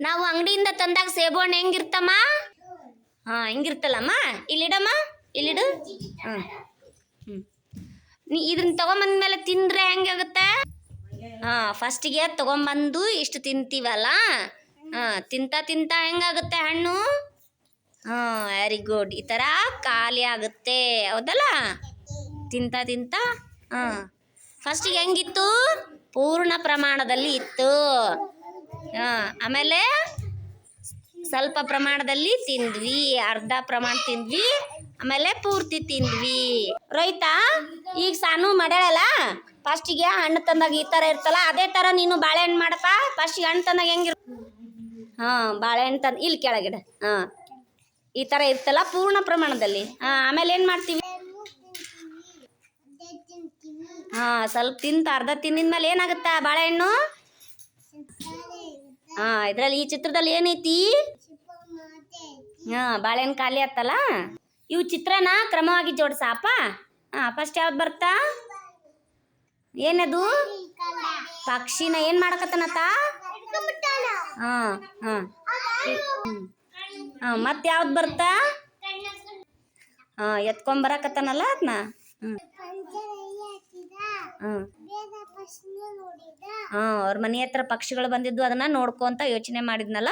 ನಾವು ಅಂಗಡಿಯಿಂದ ತಂದಾಗ ಸೇಬು ಹಣ್ಣು ಹೆಂಗಿರ್ತಮ್ಮ? ಹಾಂ, ಹೆಂಗಿರ್ತಲ್ಲಮ್ಮ? ಇಲ್ಲಿಡಮ್ಮ ಇಲ್ಲಿಡು ಹಾಂ. ಹ್ಞೂ ನೀ ಇದನ್ನ ತಗೊಂಬಂದ್ಮೇಲೆ ತಿಂದರೆ ಹೆಂಗಾಗುತ್ತೆ? ಹಾಂ ಫಸ್ಟಿಗೆ ತಗೊಂಬಂದು ಇಷ್ಟು ತಿಂತೀವಲ್ಲ? ಹಾಂ, ತಿಂತ ತಿಂತ ಹೆಂಗಾಗುತ್ತೆ ಹಣ್ಣು? ಹಾಂ ವೆರಿ ಗುಡ್ ಈ ಥರ ಖಾಲಿ ಆಗುತ್ತೆ. ಹೌದಲ್ಲ? ತಿಂತ ತಿಂತ? ಹಾಂ. ಫಸ್ಟಿಗೆ ಹೆಂಗಿತ್ತು? ಪೂರ್ಣ ಪ್ರಮಾಣದಲ್ಲಿ ಇತ್ತು. ಆಮೇಲೆ ಸ್ವಲ್ಪ ಪ್ರಮಾಣದಲ್ಲಿ ತಿಂದ್ವಿ, ಅರ್ಧ ಪ್ರಮಾಣ ತಿಂದ್ವಿ, ಆಮೇಲೆ ಪೂರ್ತಿ ತಿಂದ್ವಿ. ರೈತ, ಈಗ ಸಾನು ಮಾಡ್ಯಾಳಲ್ಲ ಫಸ್ಟಿಗೆ ಹಣ್ಣು ತಂದಾಗ ಈ ಥರ ಇರ್ತಲ್ಲ, ಅದೇ ಥರ ನೀನು ಬಾಳೆಹಣ್ಣು ಮಾಡಪ್ಪ ಫಸ್ಟಿಗೆ ಹಣ್ಣು ತಂದಾಗ ಹೆಂಗಿರ್ ಹಾಂ, ಬಾಳೆಹಣ್ಣು ತಂದು ಇಲ್ಲಿ ಕೆಳಗಿಡ, ಹಾಂ. ಈ ಥರ ಇರ್ತಲ್ಲ ಪೂರ್ಣ ಪ್ರಮಾಣದಲ್ಲಿ. ಹಾಂ, ಆಮೇಲೆ ಏನು ಮಾಡ್ತೀವಿ? ಹಾಂ, ಸ್ವಲ್ಪ ತಿಂತ, ಅರ್ಧ ತಿಂದಿದ್ಮೇಲೆ ಏನಾಗುತ್ತಾ ಬಾಳೆಹಣ್ಣು? ಹಾಂ, ಇದ್ರಲ್ಲಿ ಈ ಚಿತ್ರದಲ್ಲಿ ಏನೈತಿ? ಹಾ, ಬಾಳೆಹಣ್ಣು ಖಾಲಿ ಆತಲ್ಲ? ಇವು ಚಿತ್ರನ? ಕ್ರಮವಾಗಿ ಜೋಡಿಸಪ್ಪ ಹಾ ಫಸ್ಟ್ ಯಾವ್ದು ಬರ್ತಾ ಏನದು? ಪಕ್ಷಿನ ಏನು ಮಾಡಕತ್ತನತ್ತ? ಹಾಂ ಹಾಂ. ಹಾ, ಮತ್ತೆ ಯಾವ್ದು ಬರ್ತಾ ಹಾಂ ಎತ್ಕೊಂಬರಕತ್ತನಲ್ಲ ಅದನ್ನ ಹ್ಮ್. ಹ್ಞೂ ಹಾಂ ಅವ್ರ ಮನೆ ಹತ್ರ ಪಕ್ಷಿಗಳು ಬಂದಿದ್ದು ಅದನ್ನ ನೋಡ್ಕೊಂತ ಯೋಚನೆ ಮಾಡಿದ್ನಲ್ಲ?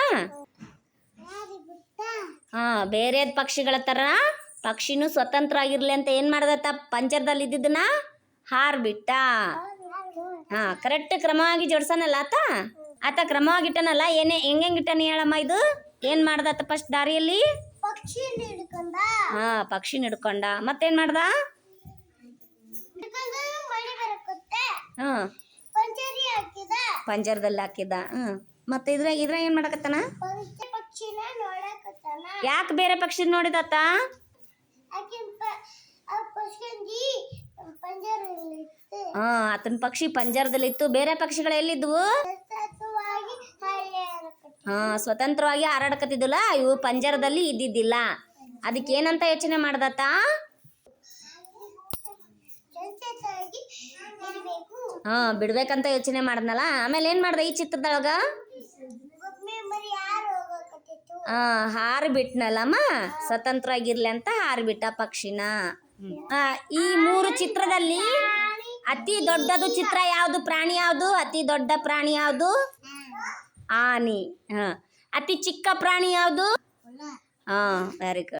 ಹಾ ಬೇರೆ ಪಕ್ಷಿಗಳ ತರ ಪಕ್ಷಿನೂ ಸ್ವತಂತ್ರ ಆಗಿರ್ಲಿ ಅಂತ ಏನು ಮಾಡ್ದತ್ತ ಪಂಚರದಲ್ಲಿ ಇದ್ದಿದ್ದನ್ನ ಹಾರ್ಬಿಟ್ಟ. ಹಾ ಕರೆಕ್ಟ್ ಕ್ರಮವಾಗಿ ಜೋಡ್ಸನಲ್ಲ ಆತ? ಆತ ಕ್ರಮವಾಗಿ ಇಟ್ಟನಲ್ಲ ಏನೇ ಹೆಂಗೆ ಇಟ್ಟನ ಹೇಳಮ್ಮ ಇದು? ಏನು ಮಾಡ್ದತ್ತ ಫಸ್ಟ್ ದಾರಿಯಲ್ಲಿ? ಹಾ ಪಕ್ಷಿ ಹಿಡ್ಕೊಂಡ. ಮತ್ತೇನ್ ಮಾಡ್ದ? ಹಾಂ ಪಂಜರದಲ್ಲಿ ಹಾಕಿದ ಹ್ಞೂ. ಮತ್ತೆ ಇದ್ರ ಇದ್ರ ಏನು ಮಾಡಕತ್ತಾನ? ಯಾಕೆ ಬೇರೆ ಪಕ್ಷಿ ನೋಡಿದತ್ತ? ಹಾ ಆತನ ಪಕ್ಷಿ ಪಂಜರದಲ್ಲಿ ಇತ್ತು ಬೇರೆ ಪಕ್ಷಿಗಳು ಎಲ್ಲಿದ್ವು? ಹಾಂ ಸ್ವತಂತ್ರವಾಗಿ ಹಾರಾಡಕತ್ತಿದ್ದಿಲ್ಲ. ಇವು ಪಂಜರದಲ್ಲಿ ಇದ್ದಿದ್ದಿಲ್ಲ. ಅದಕ್ಕೆ ಏನಂತ ಯೋಚನೆ ಮಾಡ್ದತ್ತ? ಹಾಂ ಬಿಡ್ಬೇಕಂತ ಯೋಚನೆ ಮಾಡ್ದಲ್ಲ ಆಮೇಲೆ ಏನು ಮಾಡ್ದೆ ಈ ಚಿತ್ರದೊಳಗ? ಹಾ ಹಾರಿ ಬಿಟ್ನಲ್ಲಮ್ಮ? ಸ್ವತಂತ್ರ ಆಗಿರ್ಲಿ ಅಂತ ಹಾರಿಬಿಟ್ಟ ಪಕ್ಷಿನ. ಆ, ಈ ಮೂರು ಚಿತ್ರದಲ್ಲಿ ಅತಿ ದೊಡ್ಡದು ಚಿತ್ರ ಯಾವುದು? ಪ್ರಾಣಿ ಯಾವುದು? ಅತಿ ದೊಡ್ಡ ಪ್ರಾಣಿ ಯಾವುದು? ಆನಿ. ಹ. ಅತಿ ಚಿಕ್ಕ ಪ್ರಾಣಿ ಯಾವುದು? ಹಾಂ ವೆರಿ ಗುಡ್